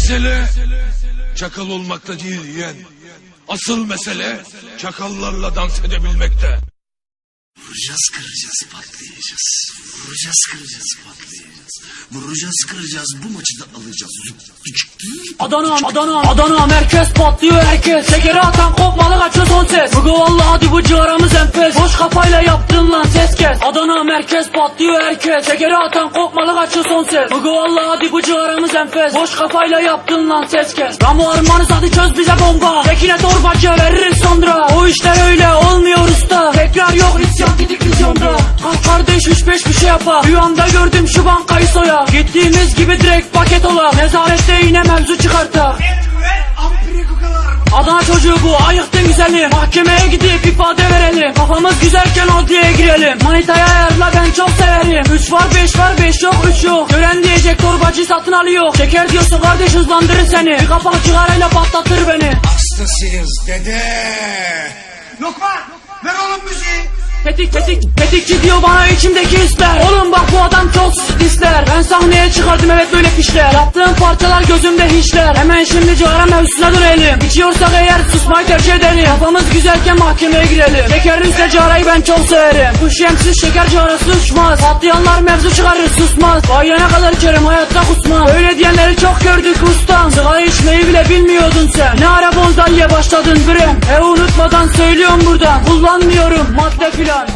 Mesele çakal olmakta değil yeğen. Asıl mesele çakallarla dans edebilmekte. Vuracağız kıracağız patlayacağız. Vuracağız kıracağız patlayacağız. Vuracağız kıracağız bu maçı da alacağız. Adana, Adana, Adana merkez patlıyor herkes Şekeri atan kopmalı kaçıyor son ses Bugü valla hadi bu civarımız enfes Boş kafayla yaptın lan ses kes. Adana merkez patlıyor herkes. Şekeri atan kopmalı kaçıyor son ses. Bugü valla hadi bu civarımız enfes. Boş kafayla yaptın lan ses kes. Ramo armanız hadi çöz bize bomba. Tekine torbacı veririz sonra. O işler öyle olmuyor usta. Tekrar yok isyan gidik vizyonda Kalk kardeş üç beş bir şey yapa. Rüyamda gördüm şu bankayı soya. Gittiğimiz gibi direkt paket ola. Nezarette yine mevzu çıkarta Adana çocuğu bu ayıktın güzeli. Mahkemeye gidip ifade verelim. Kafamız güzelken adliyeye girelim. Manitaya ayarla ben çok severim. 3 var 5 var 5 yok 3 yok. Gören diyecek torbacı satın alıyor. Şeker diyorsa kardeş hızlandırır seni. Bir kapak cigarayla patlatır beni. Hastasıyız dede. Lokman ver oğlum müziği. Tetik tetik tetikçi diyor bana içimdeki hisler. Oğlum bak bu adam çok çıkardım evet böyle fişler Yaptığım parçalar gözümde hiçler. Hemen şimdi cigara mevzusuna dönelim. İçiyorsak eğer susmayı tercih edelim. Kafamız güzelken mahkemeye girelim. Şekerliyse cigarayı ben çok severim. Bu şemsiz şeker cigarası uçmaz Patlayanlar mevzu çıkarır susmaz. Bayana kadar içerim hayatta kusmam. Öyle diyenleri çok gördük ustam. Sigara içmeyi bile bilmiyordun sen. Ne ara bonzaiye başladın bre? E unutmadan söylüyorum buradan. Kullanmıyorum madde filan